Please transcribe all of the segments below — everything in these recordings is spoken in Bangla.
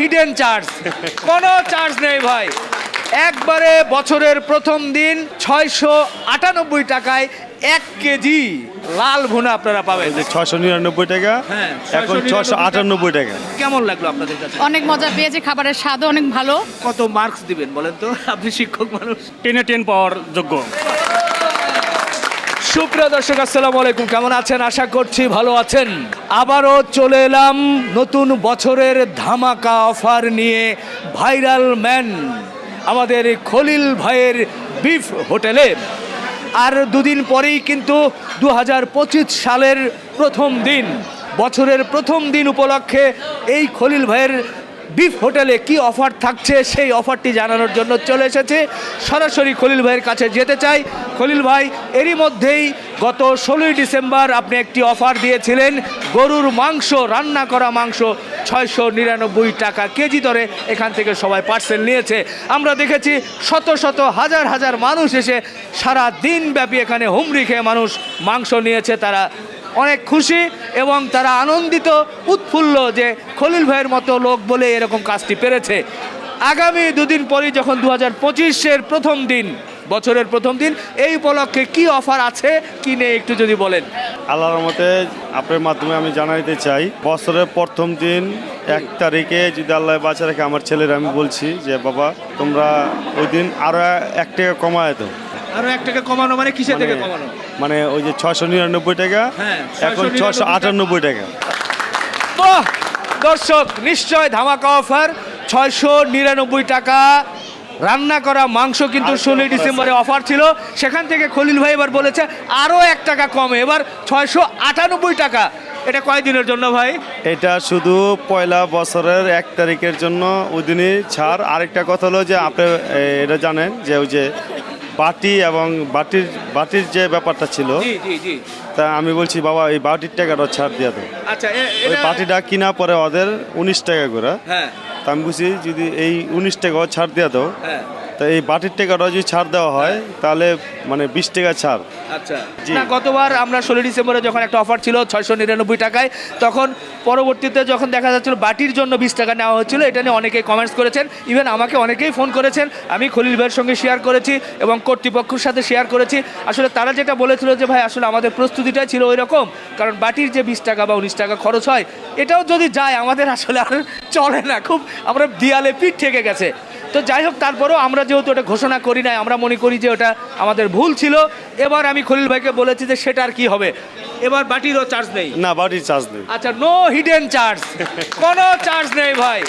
হিডেন চার্জ কোনো চার্জ নেই ভাই। একবারে বছরের প্রথম দিন ছয়শো আটানব্বই টাকায় এক কেজি লাল ভুনা আপনারা পাবেন। ছশো নিরানব্বই টাকা হ্যাঁ, এখন 699 ছশো আটানব্বই টাকা। কেমন লাগল আপনাদের কাছে? অনেক মজা পেয়েছি খাবারের স্বাদও অনেক ভালো। কত মার্কস দিবেন বলেন তো? আপনি শিক্ষক মানুষ। টেনে টেন পাওয়ার যোগ্য। সুপ্রিয় দর্শক, আসসালামু আলাইকুম। কেমন আছেন? আশা করছি ভালো আছেন। আবারও চলে এলাম নতুন বছরের ধামাকা অফার নিয়ে ভাইরাল ম্যান, আমাদের খলিল ভাইয়ের বিফ হোটেলে। আর দুদিন পরেই কিন্তু দু হাজার পঁচিশ সালের প্রথম দিন, বছরের প্রথম দিন উপলক্ষে এই খলিল ভাইয়ের বিফ হোটেলে কি অফার থাকছে সেই অফারটি জানানোর জন্য চলে এসেছে। সরাসরি খলিল ভাইয়ের কাছে যেতে চাই। খলিল ভাই, এরই মধ্যেই গত ষোলোই ডিসেম্বর আপনি একটি অফার দিয়েছিলেন। গরুর মাংস, রান্না করা মাংস ছয়শো নিরানব্বই টাকা কেজি দরে এখান থেকে সবাই পার্সেল নিয়েছে। আমরা দেখেছি শত শত হাজার হাজার মানুষ এসে সারা দিন ব্যাপী এখানে হুমড়ি খেয়ে মানুষ মাংস নিয়েছে। তারা অনেক খুশি এবং তারা আনন্দিত উৎফুল্ল যে খলিল ভাইয়ের মতো লোক বলে এরকম কাজটি পেরেছে। আগামী দুদিন পরই যখন দু হাজার পঁচিশের প্রথম দিন বছরের প্রথম দিন এই উপলক্ষে কি অফার আছে কি নেই একটু যদি বলেন। আল্লাহর মতে আপনার মাধ্যমে আমি জানাইতে চাই বছরের প্রথম দিন এক তারিখে যদি আল্লাহ বাঁচা রাখে আমার ছেলের আমি বলছি যে বাবা তোমরা ওই দিন আরও এক টাকা কমায় দাও। আরও এক টাকা কমানো মানে কিসের থেকে মানে- কমানো? মানে ওই যে ছশো নিরানব্বই টাকা হ্যাঁ, এখন ছশো আটানব্বই টাকা। বাহ! দর্শক নিশ্চয় ধামাকা অফার ছয়শো নিরানব্বই টাকা। রান্না করা মাংস কিন্তু ষোলোই ডিসেম্বরে অফার ছিল। সেখান থেকে খলিল ভাই এবার বলেছে আরও এক টাকা কমে। এবার ছয়শো আটানব্বই টাকা। এটা কয়দিনের জন্য ভাই? এটা শুধু পয়লা বছরের এক তারিখের জন্য। ওই দিনই ছাড়। আরেকটা কথা হলো যে আপনি এটা জানেন যে ওই যে বাটি এবং বাটির বাটির যে ব্যাপারটা ছিল তা আমি বলছি বাবা এই বাটির টাকাটা ছাড় দিয়ে দাও আচ্ছা ওই বাটিটা কিনা পরে ওদের উনিশ টাকা করে। হ্যাঁ। তা আমি বুঝি যদি এই উনিশ টাকা ছাড় দিয়ে দাও হ্যাঁ। তা এই বাটির টাকাটা যদি ছাড় দেওয়া হয় তাহলে মানে বিশ টাকা ছাড়। আচ্ছা। না গতবার আমরা ষোলো ডিসেম্বরে যখন একটা অফার ছিল ছয়শো নিরানব্বই টাকায় তখন পরবর্তীতে যখন দেখা যাচ্ছিল বাটির জন্য বিশ টাকা নেওয়া হচ্ছিল এটা নিয়ে অনেকেই কমেন্টস করেছেন ইভেন আমাকে অনেকেই ফোন করেছেন আমি খলিল ভাইয়ের সঙ্গে শেয়ার করেছি এবং কর্তৃপক্ষের সাথে শেয়ার করেছি। আসলে তারা যেটা বলেছিল যে ভাই আসলে আমাদের প্রস্তুতিটাই ছিল ওই রকম কারণ বাটির যে বিশ টাকা বা উনিশ টাকা খরচ হয় এটাও যদি যায় আমাদের আসলে আর চলে না। খুব আমরা দিয়ালে পিঠ থেকে গেছে। তো যাই হোক তারপরেও আমরা যেহেতু ওটা ঘোষণা করি নাই আমরা মনে করি যে ওটা আমাদের ভুল ছিল। এবার আমি খলিল ভাইকে বলেছি যে সেটা আর কি হবে। এবার বাটিরও চার্জ নেই। না বাটির চার্জ নেই। আচ্ছা নো হিডেন চার্জ কোনো চার্জ নেই ভাই।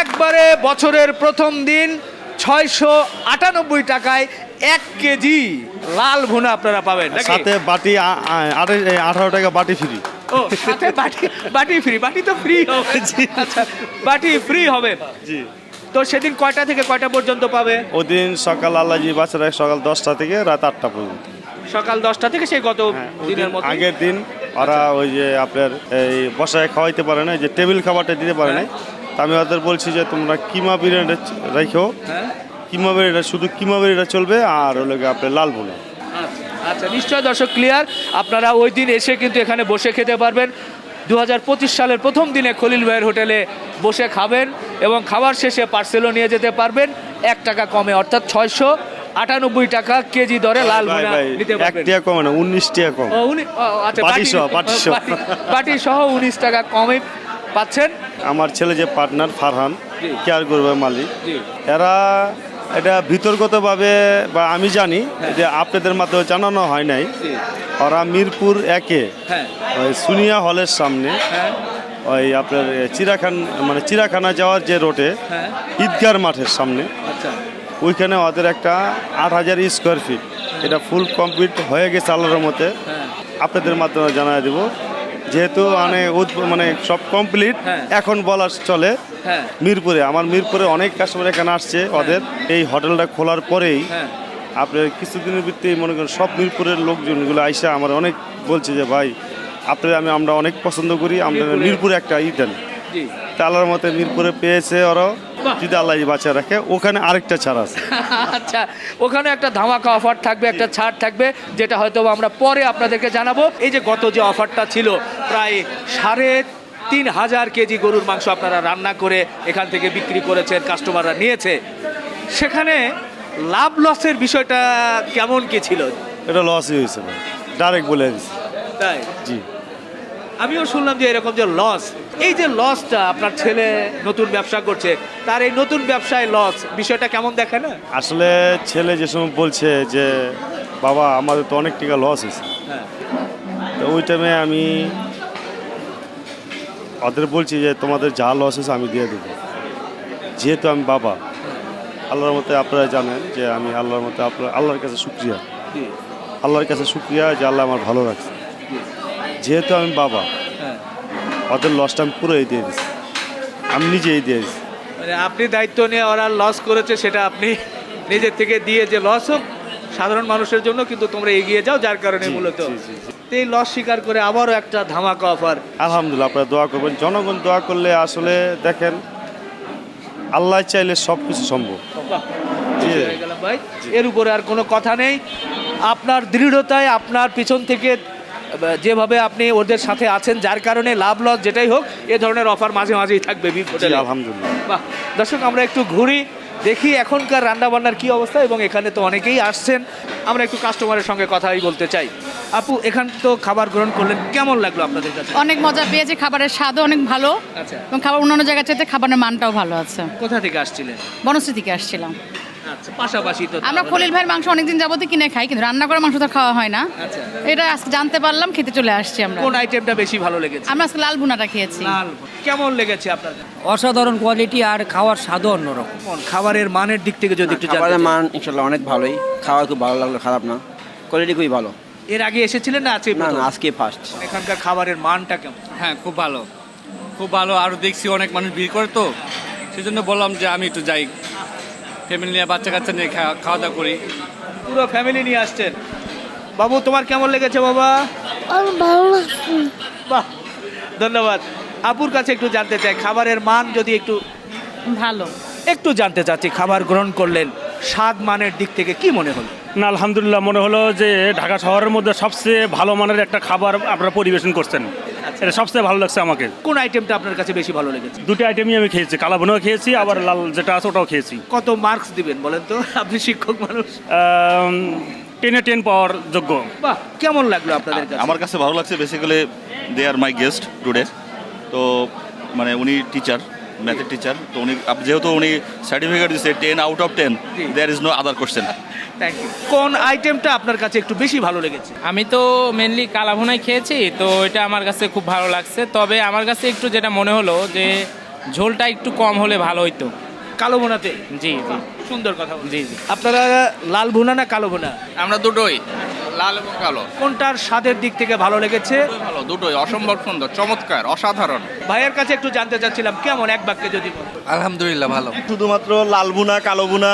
একবারে বছরের প্রথম দিন ছয়শো আটানব্বই টাকায় এক কেজি লাল ভুনা আপনারা পাবেন সাথে বাটি আঠারো টাকা বাটি ফ্রি ও সাথে বাটি বাটি ফ্রি বাটি তো ফ্রি হবে আচ্ছা বাটি ফ্রি হবে। জি। তো সেদিন কয়টা থেকে কয়টা পর্যন্ত পাবে? ওদিন সকাল আল্লাহজি বাচ্চারা সকাল দশটা থেকে রাত আটটা পর্যন্ত। সকাল দশটা থেকে সেই গত হ্যাঁ, দিনের দিন- মতো আগের দিন ওরা ওই যে আপনার এই বসায় খাওয়াইতে পারে না যে টেবিল খাবারটা দিতে পারে না তা আমি ওদের বলছি যে তোমরা কিমা বিরিয়ানিটা রাখো হ্যাঁ। কিমা বিরিয়ানিটা শুধু কিমা বিরিয়ানিটা চলবে আর হলো আপনার লাল ভুনা। আচ্ছা, আচ্ছা নিশ্চয় দর্শক ক্লিয়ার আপনারা ওই দিন এসে কিন্তু এখানে বসে খেতে পারবেন। দু হাজার পঁচিশ সালের প্রথম দিনে খলিল ভাইয়ের হোটেলে বসে খাবেন এবং খাবার শেষে পার্সেলও নিয়ে যেতে পারবেন এক টাকা কমে অর্থাৎ ছয়শো আটানব্বই টাকা কেজি দরে লাল ভুনা নিতে পারবেন। টাকা কমে না উনিশ টাকা কম। আচ্ছা, বাটি সহ উনিশ টাকা কমে পাচ্ছেন। আমার ছেলে যে পার্টনার ফারহান কেয়ার করবে মালিক এরা এটা বিতর্কতভাবে বা আমি জানি যে আপনাদের মাধ্যমে জানানো হয় নাই। ওরা মিরপুর একে হ্যাঁ। ওই সুনিয়া হলের সামনে হ্যাঁ। ওই আপনার চিরাখান মানে চিরাখানা যাওয়ার যে রোডে হ্যাঁ। ঈদগার মাঠের সামনে আচ্ছা। ওইখানে ওদের একটা আট হাজার স্কোয়ার ফিট এটা ফুল কমপ্লিট হয়ে গেছে আল্লাহর মতে হ্যাঁ। আপনাদের মাধ্যমে জানাই দেব। যেহেতু মানে মানে সব কমপ্লিট হ্যাঁ। এখন বলা চলে হ্যাঁ। মিরপুরে। আমার মিরপুরে অনেক কাস্টমার এখানে আসছে ওদের এই হোটেলটা খোলার পরেই হ্যাঁ। আপনার কিছুদিনের ভিত্তি মনে করেন সব মিরপুরের লোকজনগুলো আইসা আমার অনেক বলছে যে ভাই আপনার আমি আমরা অনেক পছন্দ করি আমরা মিরপুরে- একটা ই দেন। জি। মতে মিরপুরে পেয়েছে ওরা। যদি আল্লাহ বাঁচা রাখে ওখানে আরেকটা ছাড় আছে। আচ্ছা ওখানে একটা ধামাকা অফার থাকবে একটা ছাড় থাকবে যেটা হয়তো আমরা পরে আপনাদেরকে জানাব। এই যে গত যে অফারটা ছিল প্রায় সাড়ে তিন হাজার কেজি গরুর মাংস আপনারা রান্না করে এখান থেকে বিক্রি করেছেন কাস্টমাররা নিয়েছে। সেখানে লাভ লসের বিষয়টা কেমন কি ছিল? এটা লসই হয়েছে ডাইরেক্ট বলে দিচ্ছি তাই? জি। আমিও শুনলাম যে এরকম যে লস এই যে লসটা আপনার ছেলে নতুন ব্যবসা করছে তার এই নতুন ব্যবসায় লস বিষয়টা কেমন দেখে না? আসলে ছেলে যে সময় বলছে যে বাবা আমাদের তো অনেক টাকা লস হয়েছে। হ্যাঁ। তো ওই টাইমে আমি ওদের বলছি যে তোমাদের যা লস হয়েছে আমি দিয়ে দেবো। যেহেতু আমি বাবা আল্লাহর মতে আপনারা জানেন যে আমি আল্লাহর মতে আপনার আল্লাহর কাছে শুক্রিয়া। আল্লাহর কাছে শুক্রিয়া যে আল্লাহ আমার ভালো রাখছে। যেহেতু আমি বাবা হ্যাঁ। ওদের লসটা আমি পুরোই দিয়ে দিচ্ছি আমি নিজেই দিয়ে দিচ্ছি মানে আপনি দায়িত্ব নিয়ে ওরা লস করেছে সেটা আপনি নিজের থেকে দিয়ে যে লস হোক সাধারণ মানুষের জন্য কিন্তু তোমরা এগিয়ে যাও যার কারণে মূলত এই লস স্বীকার করে আবারও একটা ধামাকা অফার আলহামদুলিল্লাহ আপনারা দোয়া করবেন। জনগণ দোয়া করলে আসলে দেখেন আল্লাহ চাইলে সব কিছু সম্ভব ভাই। এর উপরে আর কোনো কথা নেই। আপনার দৃঢ়তায় আপনার পিছন থেকে যেভাবে আপনি ওদের সাথে আছেন যার কারণে লাভ লস যেটাই হোক এ ধরনের অফার মাঝে মাঝেই থাকবে বিগ হোটেলে। আলহামদুলিল্লাহ। বাহ দর্শক আমরা একটু ঘুরি দেখি এখনকার রান্নাবান্নার কি অবস্থা এবং এখানে তো অনেকেই আসছেন। আমরা একটু কাস্টমারের সঙ্গে কথাই বলতে চাই। আপু এখান তো খাবার গ্রহণ করলেন কেমন লাগল আপনাদের কাছে? অনেক মজা পেয়েছি খাবারের স্বাদও অনেক ভালো আচ্ছা। এবং খাবার অন্যান্য জায়গার চাইতে খাবারের মানটাও ভালো আছে। কোথা থেকে আসছিলেন? বনশ্রী থেকে আসছিলাম। আচ্ছা পাশাপাশি তো আমরা। খলিল ভাইয়ের মাংস অনেকদিন যাবতই কিনে খাই কিন্তু রান্না করা মাংস তো খাওয়া হয় না। আচ্ছা। এটা আজকে জানতে পারলাম খেতে চলে আসছি আমরা। কোন আইটেমটা বেশি ভালো লেগেছে? আমরা আজকে লাল ভুনাটা খেয়েছি। লাল কেমন লেগেছে আপনাদের অসাধারণ কোয়ালিটি আর খাওয়ার স্বাদও অন্যরকম। খাবারের মানের দিক থেকে যদি একটু জানতে খাবারের। মান ইনশাল্লাহ অনেক ভালোই। খাওয়া খুব ভালো লাগল খারাপ না। কোয়ালিটি খুবই ভালো। এর আগে এসেছিলেন না আছে না না আজকে ফার্স্ট এখানকার খাবারের মানটা কেমন? হ্যাঁ খুব ভালো। খুব ভালো আরও দেখছি অনেক মানুষ ভিড় করে তো। সেই জন্য বললাম যে আমি একটু যাই। ফ্যামিলি নিয়ে বাচ্চা কাচ্চা নিয়ে খাওয়া দাওয়া করি। পুরো ফ্যামিলি নিয়ে আসছেন। বাবু তোমার কেমন লেগেছে বাবা? বাহ ধন্যবাদ। আপুর কাছে একটু জানতে চাই খাবারের মান যদি একটু ভালো। একটু জানতে চাচ্ছি খাবার গ্রহণ করলেন স্বাদ মানের দিক থেকে কি মনে হলো? না আলহামদুলিল্লাহ মনে হলো যে ঢাকা শহরের মধ্যে সবচেয়ে ভালো মানের একটা খাবার আপনারা পরিবেশন করছেন। এটা সবচেয়ে ভালো লাগছে আমাকে। কোন আইটেমটা আপনার কাছে বেশি ভালো লেগেছে? দুটো আইটেমই আমি খেয়েছি কালা ভুনাও খেয়েছি আবার লাল যেটা আছে ওটাও খেয়েছি। কত মার্কস দিবেন বলেন তো? আপনি শিক্ষক মানুষ। টেনে টেন পাওয়ার যোগ্য। বাহ কেমন লাগল আপনাদের কাছে? আমার কাছে ভালো লাগছে basically they are my guest today তো মানে উনি টিচার ম্যাথের টিচার তো উনি আপ- যেহেতু উনি সার্টিফিকেট দিচ্ছে ten out of ten there is no other question thank you কোন আইটেমটা আপনার কাছে একটু বেশি ভালো লেগেছে? আমি তো মেনলি কালাভুনাই খেয়েছি তো এটা আমার কাছে খুব ভালো লাগছে। তবে আমার কাছে একটু যেটা মনে হলো যে ঝোলটা একটু কম হলে ভালো হইতো। কালো ভুনাতে জি জি। সুন্দর কথা বলছেন। জি জি। আপনারা লাল ভুনা না কালো ভুনা? আমরা দুটোই। লাল এবং কালো। কোনটার স্বাদের দিক থেকে ভালো লেগেছে? ভালো দুটোই। অসম্ভব সুন্দর চমৎকার অসাধারণ। ভাইয়ের কাছে একটু জানতে চাচ্ছিলাম কেমন এক বাক্যে যদি আলহামদুলিল্লাহ ভালো। শুধুমাত্র লাল বুনা কালো বুনা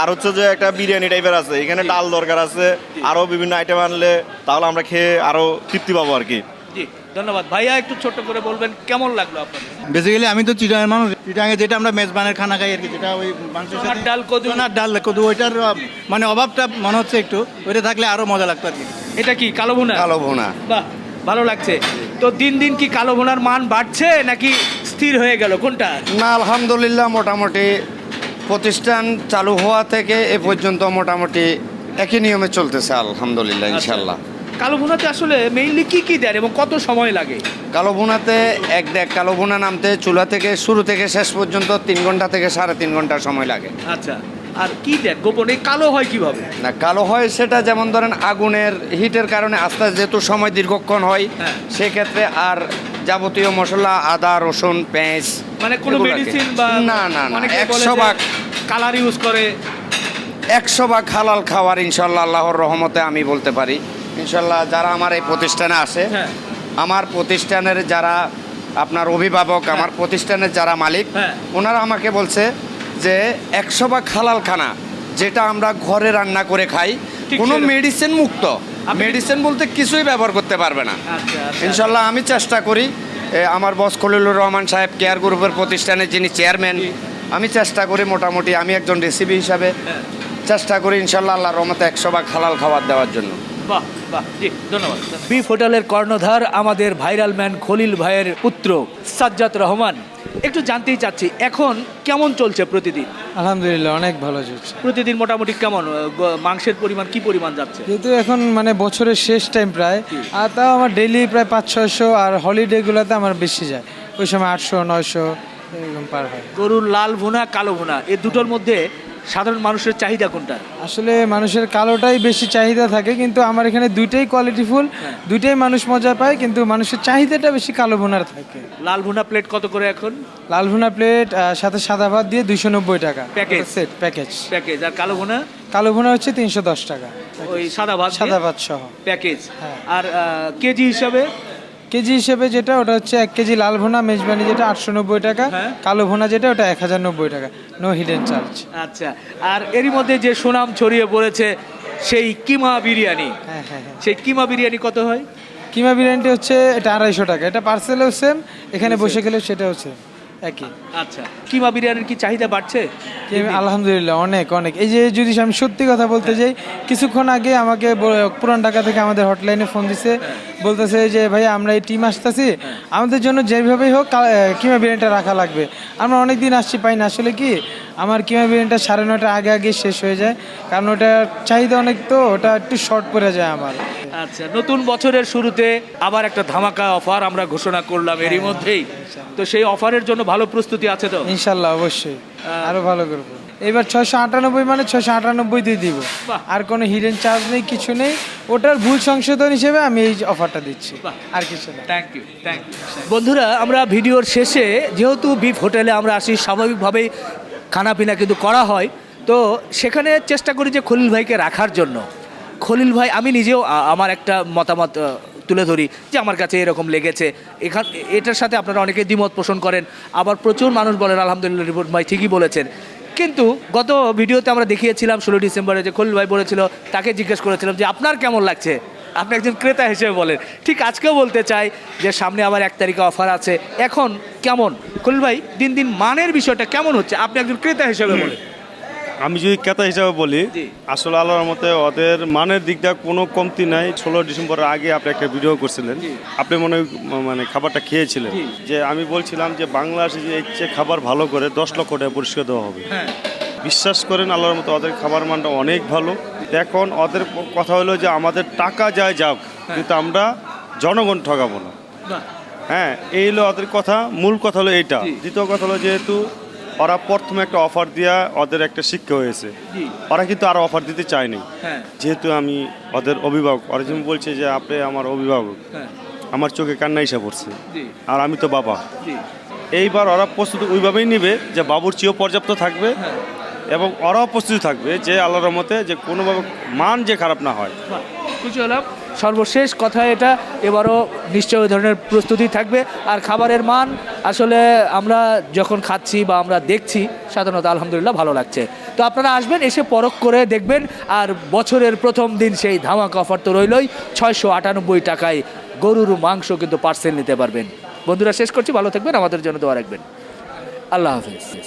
আর হচ্ছে যে একটা বিরিয়ানি টাইপের আছে। এখানে ডাল দরকার আছে আরও বিভিন্ন আইটেম আনলে তাহলে আমরা খেয়ে আরও তৃপ্তি পাবো আর কি। জি। ধন্যবাদ। ভাইয়া একটু ছোট্ট করে বলবেন কেমন লাগল আপনাদের? বেসিক্যালি আমি তো চিটাঙের মানুষ। চিটাঙে যেটা আমরা মেজবানের খানা খাই আর কি যেটা ওই মাংসের সাথে ডাল কদু। না ডাল কদু ওইটার মানে অভাবটা মনে হচ্ছে একটু। ওইটা থাকলে আরও মজা লাগতো আর কি। এটা কি কালো ভুনা? কালো ভুনা। বাহ ভালো লাগছে। তো দিন দিন কি কালো ভুনার মান বাড়ছে নাকি স্থির হয়ে গেল? কোনটা? না আলহামদুলিল্লাহ মোটামুটি প্রতিষ্ঠান চালু হওয়া থেকে এ পর্যন্ত মোটামুটি একই নিয়মে চলতেছে আলহামদুলিল্লাহ ইনশাল্লাহ কালো ভুনাতে আসলে মেইনলি কি কি দেন এবং কত সময় লাগে? কালো ভুনাতে এক দেখ কালো ভুনা নামতে চুলা থেকে শুরু থেকে শেষ পর্যন্ত তিন ঘণ্টা থেকে সাড়ে তিন ঘণ্টা সময় লাগে। আচ্ছা আর কি দেন? গোপনে কালো হয় কীভাবে? না কালো হয় সেটা যেমন ধরেন আগুনের হিটের কারণে আস্তে আস্তে যেহেতু সময় দীর্ঘক্ষণ হয় হ্যাঁ। সেক্ষেত্রে আর যাবতীয় মশলা আদা রসুন পেঁয়াজ মানে কোনো এগুলো আর কি। মেডিসিন বা না না না অনেকে বলে একশো যে ভাগ। কালার ইউজ করে। একশো ভাগ হালাল খাওয়ার ইনশাল্লাহ আল্লাহর রহমতে আমি বলতে পারি। ইনশাল্লাহ যারা আমার এই প্রতিষ্ঠানে আসে হ্যাঁ। আমার প্রতিষ্ঠানের যারা আপনার অভিভাবক আমার প্রতিষ্ঠানের যারা মালিক হ্যাঁ। ওনারা আমাকে বলছে যে একশো বা খালাল খানা যেটা আমরা ঘরে রান্না করে খাই কোনো মেডিসিন মুক্ত। মেডিসিন বলতে কিছুই ব্যবহার করতে পারবে না। আচ্ছা আচ্ছা ইনশাল্লাহ আমি চেষ্টা করি আমার বস খলিলুর রহমান সাহেব কেয়ার গ্রুপের প্রতিষ্ঠানের যিনি চেয়ারম্যান আমি চেষ্টা করি মোটামুটি আমি একজন রেসিপি হিসাবে হ্যাঁ। চেষ্টা করি ইনশাল্লাহ আল্লাহর রহমতে একশো ভাগ হালাল খাবার দেওয়ার জন্য। বাহ বাহ জি ধন্যবাদ বিফ হোটেলের কর্ণধার আমাদের ভাইরাল ম্যান খলিল ভাইয়ের পুত্র সাজ্জাদ রহমান। একটু জানতেই চাচ্ছি এখন কেমন চলছে প্রতিদিন? আলহামদুলিল্লাহ অনেক ভালো চলছে। প্রতিদিন মোটামুটি কেমন? মাংসের পরিমাণ কি পরিমাণ যাচ্ছে? যেহেতু এখন মানে বছরের শেষ টাইম প্রায় আর তাও আমার ডেইলি প্রায় পাঁচ ছয়শো আর হলিডেগুলোতে আমার বেশি যায়। ওই সময় আটশো নয়শো এরকম পার হয়। গরুর লাল ভুনা কালো ভুনা এই দুটোর মধ্যে সাধারণ মানুষের চাহিদা কোনটা? আসলে মানুষের কালোটাই বেশি চাহিদা থাকে কিন্তু আমার এখানে দুইটাই কোয়ালিটিফুল দুইটাই মানুষ মজা পায় কিন্তু মানুষের চাহিদাটা বেশি কালো ভুনার থাকে। লাল ভুনা প্লেট কত করে এখন? লাল ভুনা প্লেট সাথে সাদা ভাত দিয়ে দুইশো নব্বই টাকা। প্যাকেজ সেট প্যাকেজ প্যাকেজ আর কালো ভুনা? কালো ভুনা হচ্ছে তিনশো দশ টাকা। ওই সাদা ভাত সাদা ভাত সহ। প্যাকেজ হ্যাঁ। আর কেজি হিসাবে? কেজি হিসেবে যেটা ওটা হচ্ছে এক কেজি লাল ভোনা মেজবানি যেটা আটশো নব্বই টাকা হ্যাঁ। কালো ভোনা যেটা ওটা এক হাজার নব্বই টাকা। নো হিডেন চার্জ আচ্ছা আর এরই মধ্যে যে সুনাম ছড়িয়ে পড়েছে সেই কিমা বিরিয়ানি। হ্যাঁ হ্যাঁ হ্যাঁ। সেই কিমা বিরিয়ানি কত হয়? কিমা বিরিয়ানিটা হচ্ছে এটা আড়াইশো টাকা। এটা পার্সেলেও সেম এখানে বসে গেলেও সেটাও সেম একই। আচ্ছা কিমা বিরিয়ানির কি চাহিদা বাড়ছে? আলহামদুলিল্লাহ অনেক অনেক। এই যে যদি আমি সত্যি কথা বলতে যাই কিছুক্ষণ আগে আমাকে পুরান ঢাকা থেকে আমাদের হটলাইনে ফোন দিছে বলতেছে যে ভাই আমরা এই টিম আসতেছি। আমাদের জন্য যেভাবেই হোক কিমা বিরিয়ানিটা রাখা লাগবে। আমরা অনেক দিন আসছি পাই না। আসলে কি আমার কিমা বিরিয়ানিটা সাড়ে নটার আগে আগে শেষ হয়ে যায়। কারণ ওটা চাহিদা অনেক তো ওটা একটু শর্ট পড়ে যায় আমার। আচ্ছা নতুন বছরের শুরুতে আবার একটা ধামাকা অফার আমরা ঘোষণা করলাম এরই মধ্যেই। তো সেই অফারের জন্য ভালো প্রস্তুতি আছে তো? ইনশাল্লাহ অবশ্যই। আরও ভালো করব। এবার ছয়শো আটানব্বই মানে ছয়শো আটানব্বই দিয়ে দিব। আর কোনো হিডেন চার্জ নেই কিছু নেই। ওটার ভুল সংশোধন হিসেবে আমি এই অফারটা দিচ্ছি। আর কিছু না। থ্যাংক ইউ থ্যাংক ইউ বন্ধুরা আমরা ভিডিওর শেষে যেহেতু বিফ হোটেলে আমরা আসি স্বাভাবিকভাবেই খানাপিনা কিন্তু করা হয়। তো সেখানে চেষ্টা করি যে খলিল ভাইকে রাখার জন্য। খলিল ভাই আমি নিজেও আমার একটা মতামত তুলে ধরি যে আমার কাছে এরকম লেগেছে। এখান এটার সাথে আপনারা অনেকে দ্বিমত পোষণ করেন। আবার প্রচুর মানুষ বলেন আলহামদুলিল্লাহ রিপোর্ট ভাই ঠিকই বলেছেন। কিন্তু গত ভিডিওতে আমরা দেখিয়েছিলাম ষোলো ডিসেম্বরে যে খলিল ভাই বলেছিল, তাকে জিজ্ঞেস করেছিলাম যে আপনার কেমন লাগছে? আপনি একজন ক্রেতা হিসেবে বলেন। ঠিক আজকেও বলতে চাই যে সামনে আবার এক তারিখে অফার আছে। এখন কেমন? খলিল ভাই, দিন দিন মানের বিষয়টা কেমন হচ্ছে? আপনি একজন ক্রেতা হিসেবে বলেন। আমি যদি ক্রেতা হিসাবে বলি আসলে আল্লাহর মতে ওদের মানের দিকটা কোনো কমতি নাই। ষোলো ডিসেম্বরের আগে আপনি একটা ভিডিও করছিলেন। আপনি মনে হয় মানে খাবারটা খেয়েছিলেন। যে আমি বলছিলাম যে বাংলাদেশে যে ইচ্ছে খাবার ভালো করে দশ লক্ষ টাকা পরিষ্কার দেওয়া হবে। হ্যাঁ। বিশ্বাস করেন আল্লাহর মতো ওদের খাবার মানটা অনেক ভালো। এখন ওদের কথা হলো যে আমাদের টাকা যায় যাক কিন্তু আমরা জনগণ ঠকাবো না। হ্যাঁ এই হলো ওদের কথা। মূল কথা হলো এইটা। দ্বিতীয় কথা হলো যেহেতু ওরা প্রথমে একটা অফার দিয়া ওদের একটা শিক্ষা হয়েছে। ওরা কিন্তু আর অফার দিতে চায়নি। হ্যাঁ। যেহেতু আমি ওদের অভিভাবক ওরা যেমন বলছে যে আপনি আমার অভিভাবক হ্যাঁ। আমার চোখে কান্না ইসা পড়ছে। আর আমি তো বাবা। এইবার ওরা প্রস্তুত ওইভাবেই নেবে যে বাবুর চেয়েও পর্যাপ্ত থাকবে। হ্যাঁ। এবং ওরাও প্রস্তুতি থাকবে যে আল্লাহর মতে যে কোনোভাবে মান যে খারাপ না হয়। হলাম। সর্বশেষ কথা এটা, এবারও নিশ্চয় ওই ধরনের প্রস্তুতি থাকবে। আর খাবারের মান, আসলে আমরা যখন খাচ্ছি বা আমরা দেখছি, সাধারণত আলহামদুলিল্লাহ ভালো লাগছে। তো আপনারা আসবেন, এসে পরখ করে দেখবেন, আর বছরের প্রথম দিন সেই ধামাকা অফার তো রইলই। ছয়শো আটানব্বই টাকায় গরুর মাংস কিন্তু পার্সেল নিতে পারবেন। বন্ধুরা, শেষ করছি। ভালো থাকবেন, আমাদের জন্য দোয়া রাখবেন। আল্লাহ হাফিজ।